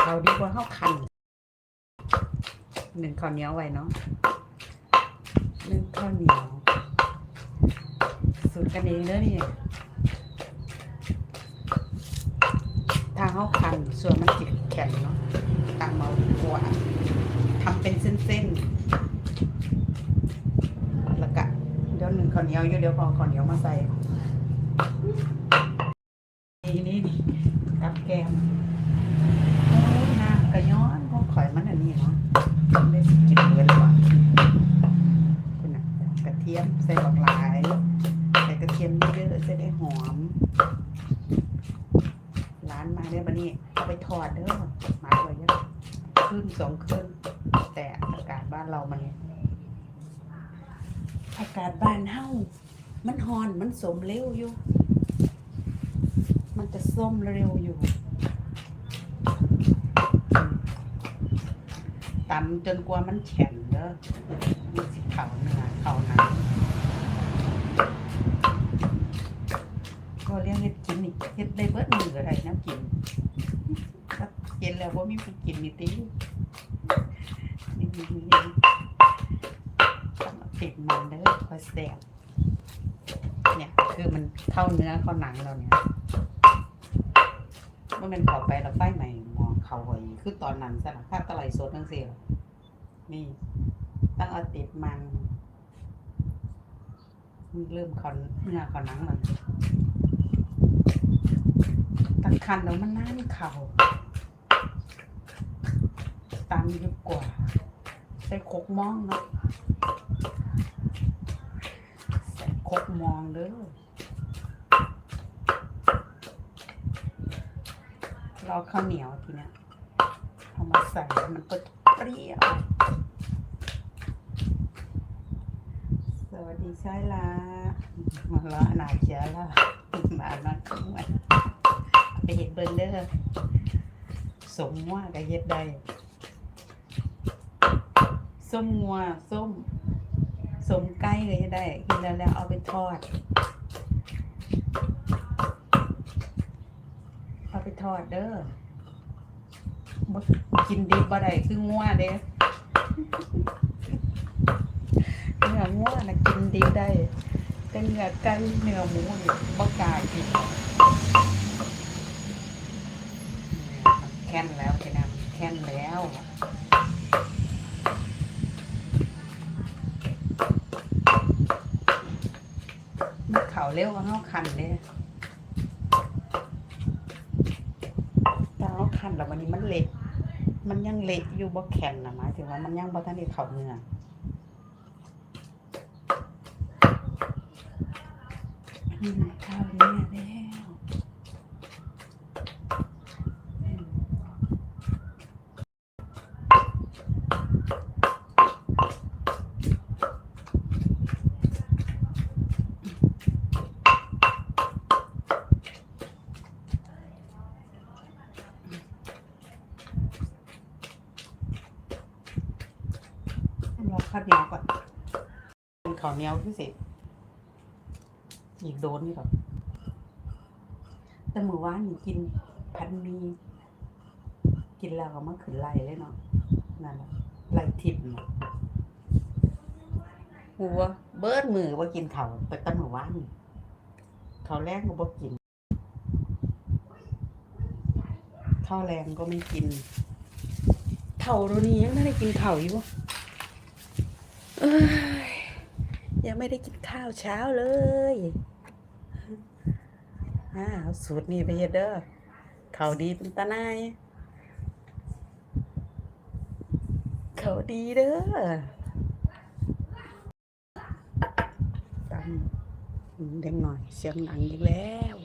เขาดีกว่าเขาคันหนึ่งข้าวเหนียวไว้เนาะหนึ่งข้าวเหนียวสูตรกันเองเด้อนี่ทางเขาคันส่วนมันจิตแข็งเนาะตามเอาหัวทำเป็นเส้นๆแล้วก็เดี๋ยวหนึ่งข้าวเหนียวอยู่เดี๋ยวพอข้าวเหนียวมาใส่นี่นี่นี่กับแกม โอ้ยน้ำกระย้อนของข่อย มันอันนี้เนาะได้สิกินเบิดหรือเปล่าคุณน่ะกระเทียมใส่บักหลาย ใส่กระเทียมเยอะๆจะได้หอม ร้านมาเด้อบันนี้เอาไปทอดเด้อมาเลยเยอะขึ้นสองขึ้น แต่อากาศบ้านเรามันอากาศบ้านเฮามันฮอน มันสมเร็วอยู่ มันจะส้มเร็วอยู่ ตำจนกว่ามันแข็งเด้อมันสิเข่าเนื้อเข่าหนังก็เรียกเฮ็ดกินนี่เฮ็ดได้เบิดมืออะไรน้ำกินถ้ากินแล้วว่ามีผู้กินนี่ตินี่นี่นี่นี่ต้องติดมันเด้อคอยแสบเนี่ยคือมันเข้าเนื้อเข้าหนังเราเนี่ยว่ามันเข้าไปแล้วไฟใหม่ เขาหอยคือตอนนั้นสนะถ้าตะไลสดทั้งเสียนี่ต้องเอาติดมันเริ่มเข้าเนื้อเข้าหนังมันตักคันแล้วมันน่านเข่าตามดีกว่าใส่คกมองเนาะใส่คกมองเด้อ เราข้าวเหนียวทีเนี้ยเอามาใส่มันก็เปรี้ยว สวัสดีใช่ละมาละหนาเชียละมานักขึ้นไปเห็ดเบิร์เดอร์สมว่ากับเห็ดได้ส้มงัวส้มสมไก่ก็เฮ็ดได้กินแล้วแล้วเอาไปทอด เอาไป ทอดเด้อบกินดิบบ่ได้คืองัวเด้เนื้องัวนะกินดิบได้แต่เนื้อไก่เนื้อหมูนี่บ่กล้ากินแค้นแล้วพี่น้ำแค้นแล้วเขาเร็วกว่าเฮาคันเด้แเราคันแล้ววันนี้มันเละมันยังเละอยู่บ่แข็งนะหมายถึงว่ามันยังบ่ทันได้เข้าเนื้ออืมเข้าเนื้อแล้วอืมเรา ข้าวเหนียวก่อนเป็นข้าวเหนียวพิเศษอีกโดนนี่หรอกแต่มือวานกินพันมี กินแล้วก็มันขึ้นไหลเลยเนาะนั่นแหละไหลทิพย์เนาะหัวเบิดมือว่ากินเขาแต่ตั้งมือวานเขาแรกก็บ่กินข้าวแรงก็ไม่กินเท่าตัวนี้ยังไม่ได้กินข้าอยู่ ยังไม่ได้กินข้าวเช้าเลยอ่าเอาสูตรนี้ไปเฮ็ดเด้อเขาวดีเป็นตาหนายเขาวดีเด้อตำเด็กหน่อยเสียงหนังอีกแล้ว